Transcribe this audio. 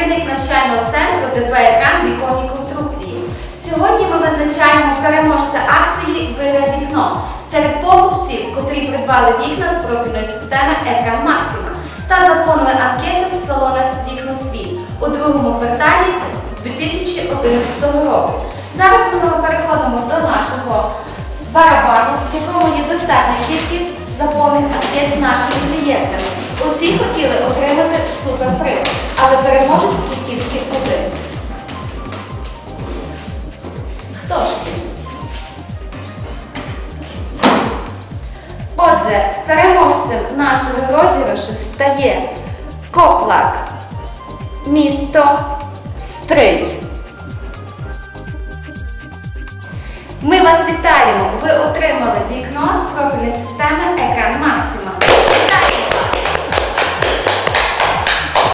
Керівник навчального центру ДП екран віконні конструкції. Сьогодні ми визначаємо переможця акції «Вире вікно серед покупців, котрі придбали вікна з профільної системи Екран Максима та заповнили анкету в салонах Вікносвіт у другому кварталі 2011 року. Зараз ми з вами переходимо до нашого барабану, в якому є достатня кількість заповнених анкет нашими клієнтами. Усі хотіли отримати суперприз, але переможець Отже, переможцем нашого розіграшу стає Коплак, місто Стрий. Ми вас вітаємо! Ви отримали вікно